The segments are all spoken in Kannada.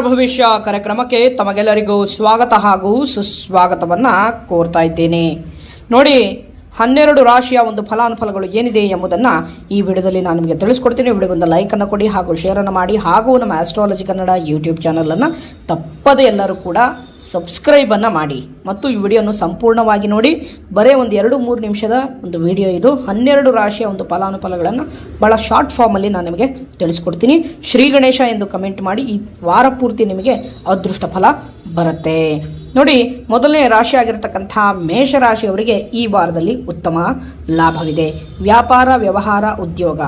ಭವಿಷ್ಯ ಕಾರ್ಯಕ್ರಮಕ್ಕೆ ತಮಗೆಲ್ಲರಿಗೂ ಸ್ವಾಗತ ಹಾಗೂ ಸುಸ್ವಾಗತವನ್ನು ಕೋರ್ತಾ ಇದ್ದೇನೆ. ನೋಡಿ ಹನ್ನೆರಡು ರಾಶಿಯ ಒಂದು ಫಲಾನುಫಲಗಳು ಏನಿದೆ ಎಂಬುದನ್ನು ಈ ವಿಡಿಯೋದಲ್ಲಿ ನಾನು ನಿಮಗೆ ತಿಳಿಸ್ಕೊಡ್ತೀನಿ. ವಿಡಿಯೋಗೊಂದು ಲೈಕನ್ನು ಕೊಡಿ ಹಾಗೂ ಶೇರನ್ನು ಮಾಡಿ ಹಾಗೂ ನಮ್ಮ ಆಸ್ಟ್ರಾಲಜಿ ಕನ್ನಡ ಯೂಟ್ಯೂಬ್ ಚಾನಲನ್ನು ತಪ್ಪದೆ ಎಲ್ಲರೂ ಕೂಡ ಸಬ್ಸ್ಕ್ರೈಬನ್ನು ಮಾಡಿ. ಮತ್ತು ಈ ವಿಡಿಯೋನು ಸಂಪೂರ್ಣವಾಗಿ ನೋಡಿ. ಬರೀ ಒಂದು ಎರಡು ಮೂರು ನಿಮಿಷದ ಒಂದು ವಿಡಿಯೋ ಇದು. ಹನ್ನೆರಡು ರಾಶಿಯ ಒಂದು ಫಲಾನುಫಲಗಳನ್ನು ಭಾಳ ಶಾರ್ಟ್ ಫಾರ್ಮಲ್ಲಿ ನಾನು ನಿಮಗೆ ತಿಳಿಸ್ಕೊಡ್ತೀನಿ. ಶ್ರೀ ಗಣೇಶ ಎಂದು ಕಮೆಂಟ್ ಮಾಡಿ ಈ ವಾರ ಪೂರ್ತಿ ನಿಮಗೆ ಅದೃಷ್ಟ ಫಲ ಬರುತ್ತೆ. ನೋಡಿ, ಮೊದಲನೇ ರಾಶಿ ಆಗಿರತಕ್ಕಂಥ ಮೇಷರಾಶಿಯವರಿಗೆ ಈ ವಾರದಲ್ಲಿ ಉತ್ತಮ ಲಾಭವಿದೆ. ವ್ಯಾಪಾರ, ವ್ಯವಹಾರ, ಉದ್ಯೋಗ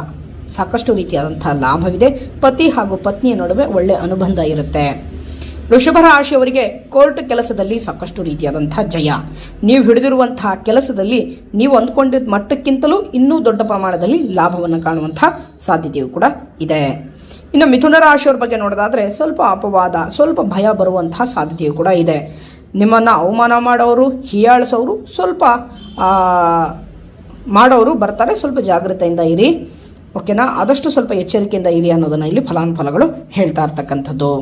ಸಾಕಷ್ಟು ರೀತಿಯಾದಂಥ ಲಾಭವಿದೆ. ಪತಿ ಹಾಗೂ ಪತ್ನಿಯ ನಡುವೆ ಒಳ್ಳೆ ಅನುಬಂಧ ಇರುತ್ತೆ. ವೃಷಭ ರಾಶಿಯವರಿಗೆ ಕೋರ್ಟ್ ಕೆಲಸದಲ್ಲಿ ಸಾಕಷ್ಟು ರೀತಿಯಾದಂಥ ಜಯ. ನೀವು ಹಿಡಿದಿರುವಂತಹ ಕೆಲಸದಲ್ಲಿ ನೀವು ಅಂದ್ಕೊಂಡಿದ್ದ ಮಟ್ಟಕ್ಕಿಂತಲೂ ಇನ್ನೂ ದೊಡ್ಡ ಪ್ರಮಾಣದಲ್ಲಿ ಲಾಭವನ್ನು ಕಾಣುವಂಥ ಸಾಧ್ಯತೆಯೂ ಕೂಡ ಇದೆ. ಇನ್ನು ಮಿಥುನ ರಾಶಿಯವ್ರ ಬಗ್ಗೆ ನೋಡೋದಾದರೆ ಸ್ವಲ್ಪ ಅಪವಾದ, ಸ್ವಲ್ಪ ಭಯ ಬರುವಂತಹ ಸಾಧ್ಯತೆಯೂ ಕೂಡ ಇದೆ. ನಿಮ್ಮನ್ನು ಅವಮಾನ ಮಾಡೋರು, ಹೀಯಾಳಿಸೋರು ಸ್ವಲ್ಪ ಮಾಡೋರು ಬರ್ತಾರೆ. ಸ್ವಲ್ಪ ಜಾಗ್ರತೆಯಿಂದ ಇರಿ. ಓಕೆನಾ ಆದಷ್ಟು ಸ್ವಲ್ಪ ಎಚ್ಚರಿಕೆಯಿಂದ ಇರಿ ಅನ್ನೋದನ್ನು ಇಲ್ಲಿ ಫಲಾನುಫಲಗಳು ಹೇಳ್ತಾ ಇರ್ತಕ್ಕಂಥದ್ದು.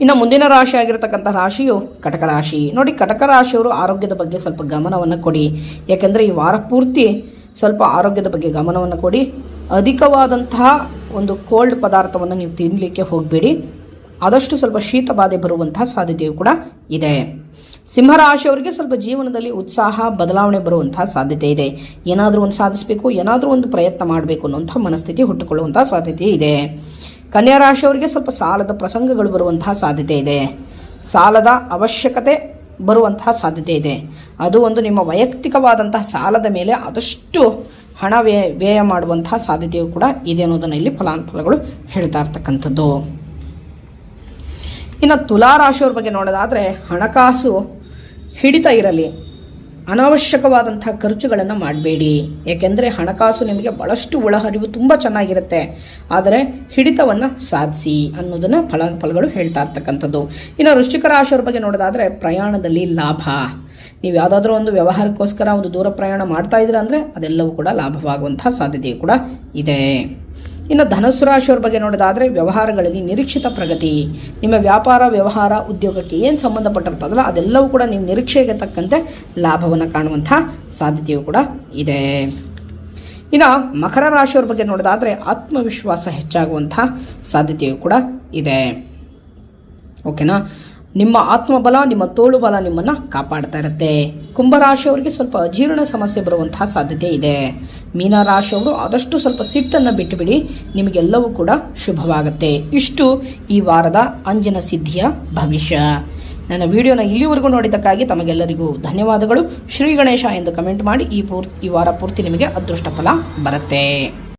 ಇನ್ನು ಮುಂದಿನ ರಾಶಿ ಆಗಿರತಕ್ಕಂಥ ರಾಶಿಯು ಕಟಕ ರಾಶಿ. ನೋಡಿ, ಕಟಕ ರಾಶಿಯವರು ಆರೋಗ್ಯದ ಬಗ್ಗೆ ಸ್ವಲ್ಪ ಗಮನವನ್ನು ಕೊಡಿ. ಯಾಕೆಂದರೆ ಈ ವಾರ ಪೂರ್ತಿ ಸ್ವಲ್ಪ ಆರೋಗ್ಯದ ಬಗ್ಗೆ ಗಮನವನ್ನು ಕೊಡಿ. ಅಧಿಕವಾದಂತಹ ಒಂದು ಕೋಲ್ಡ್ ಪದಾರ್ಥವನ್ನು ನೀವು ತಿನ್ನಲಿಕ್ಕೆ ಹೋಗಬೇಡಿ. ಆದಷ್ಟು ಸ್ವಲ್ಪ ಶೀತ ಬಾಧೆ ಬರುವಂತಹ ಸಾಧ್ಯತೆಯೂ ಕೂಡ ಇದೆ. ಸಿಂಹರಾಶಿಯವರಿಗೆ ಸ್ವಲ್ಪ ಜೀವನದಲ್ಲಿ ಉತ್ಸಾಹ, ಬದಲಾವಣೆ ಬರುವಂತಹ ಸಾಧ್ಯತೆ ಇದೆ. ಏನಾದರೂ ಒಂದು ಸಾಧಿಸಬೇಕು, ಏನಾದರೂ ಒಂದು ಪ್ರಯತ್ನ ಮಾಡಬೇಕು ಅನ್ನುವಂಥ ಮನಸ್ಥಿತಿ ಹುಟ್ಟುಕೊಳ್ಳುವಂತಹ ಸಾಧ್ಯತೆ ಇದೆ. ಕನ್ಯಾ ರಾಶಿಯವರಿಗೆ ಸ್ವಲ್ಪ ಸಾಲದ ಪ್ರಸಂಗಗಳು ಬರುವಂತಹ ಸಾಧ್ಯತೆ ಇದೆ. ಸಾಲದ ಅವಶ್ಯಕತೆ ಬರುವಂತಹ ಸಾಧ್ಯತೆ ಇದೆ. ಅದು ಒಂದು ನಿಮ್ಮ ವೈಯಕ್ತಿಕವಾದಂತಹ ಸಾಲದ ಮೇಲೆ ಆದಷ್ಟು ಹಣ ವ್ಯಯ ವ್ಯಯ ಮಾಡುವಂತಹ ಸಾಧ್ಯತೆಯು ಕೂಡ ಇದೆ ಅನ್ನೋದನ್ನು ಇಲ್ಲಿ ಫಲಾನುಫಲಗಳು ಹೇಳ್ತಾ ಇರ್ತಕ್ಕಂಥದ್ದು. ಇನ್ನು ತುಲಾ ರಾಶಿಯವ್ರ ಬಗ್ಗೆ ನೋಡೋದಾದರೆ ಹಣಕಾಸು ಹಿಡಿತ ಇರಲಿ. ಅನಾವಶ್ಯಕವಾದಂಥ ಖರ್ಚುಗಳನ್ನು ಮಾಡಬೇಡಿ. ಏಕೆಂದರೆ ಹಣಕಾಸು ನಿಮಗೆ ಭಾಳಷ್ಟು ಒಳಹರಿವು ತುಂಬ ಚೆನ್ನಾಗಿರುತ್ತೆ. ಆದರೆ ಹಿಡಿತವನ್ನು ಸಾಧಿಸಿ ಅನ್ನೋದನ್ನು ಫಲಗಳು ಹೇಳ್ತಾ ಇರ್ತಕ್ಕಂಥದ್ದು. ಇನ್ನು ವೃಶ್ಚಿಕ ರಾಶಿಯವ್ರ ಬಗ್ಗೆ ನೋಡೋದಾದರೆ ಪ್ರಯಾಣದಲ್ಲಿ ಲಾಭ. ನೀವು ಯಾವುದಾದ್ರೂ ಒಂದು ವ್ಯವಹಾರಕ್ಕೋಸ್ಕರ ಒಂದು ದೂರ ಪ್ರಯಾಣ ಮಾಡ್ತಾ ಇದ್ದೀರಾ ಅಂದರೆ ಅದೆಲ್ಲವೂ ಕೂಡ ಲಾಭವಾಗುವಂಥ ಸಾಧ್ಯತೆಯು ಕೂಡ ಇದೆ. ಇನ್ನು ಧನಸ್ಸು ರಾಶಿಯವ್ರ ಬಗ್ಗೆ ನೋಡೋದಾದರೆ ವ್ಯವಹಾರಗಳಲ್ಲಿ ನಿರೀಕ್ಷಿತ ಪ್ರಗತಿ. ನಿಮ್ಮ ವ್ಯಾಪಾರ, ವ್ಯವಹಾರ, ಉದ್ಯೋಗಕ್ಕೆ ಏನು ಸಂಬಂಧಪಟ್ಟಿರ್ತದಲ್ಲ ಅದೆಲ್ಲವೂ ಕೂಡ ನೀವು ನಿರೀಕ್ಷೆಗೆ ತಕ್ಕಂತೆ ಲಾಭವನ್ನು ಕಾಣುವಂಥ ಸಾಧ್ಯತೆಯೂ ಕೂಡ ಇದೆ. ಇನ್ನು ಮಕರ ರಾಶಿಯವ್ರ ಬಗ್ಗೆ ನೋಡೋದಾದರೆ ಆತ್ಮವಿಶ್ವಾಸ ಹೆಚ್ಚಾಗುವಂಥ ಸಾಧ್ಯತೆಯೂ ಕೂಡ ಇದೆ. ಓಕೆನಾ ನಿಮ್ಮ ಆತ್ಮಬಲ, ನಿಮ್ಮ ತೋಳು ಬಲ ನಿಮ್ಮನ್ನು ಕಾಪಾಡ್ತಾ ಇರುತ್ತೆ ಕುಂಭರಾಶಿಯವರಿಗೆ ಸ್ವಲ್ಪ ಅಜೀರ್ಣ ಸಮಸ್ಯೆ ಬರುವಂತಹ ಸಾಧ್ಯತೆ ಇದೆ. ಮೀನರಾಶಿಯವರು ಆದಷ್ಟು ಸ್ವಲ್ಪ ಸಿಟ್ಟನ್ನು ಬಿಟ್ಟುಬಿಡಿ, ನಿಮಗೆಲ್ಲವೂ ಕೂಡ ಶುಭವಾಗುತ್ತೆ. ಇಷ್ಟು ಈ ವಾರದ ಅಂಜನ ಸಿದ್ಧಿಯ ಭವಿಷ್ಯ. ನನ್ನ ವಿಡಿಯೋನ ಇಲ್ಲಿವರೆಗೂ ನೋಡಿದ್ದಕ್ಕಾಗಿ ತಮಗೆಲ್ಲರಿಗೂ ಧನ್ಯವಾದಗಳು. ಶ್ರೀ ಗಣೇಶ ಎಂದು ಕಮೆಂಟ್ ಮಾಡಿ ಈ ಪೂರ್ತಿ ಈ ವಾರ ಪೂರ್ತಿ ನಿಮಗೆ ಅದೃಷ್ಟ ಫಲ ಬರುತ್ತೆ.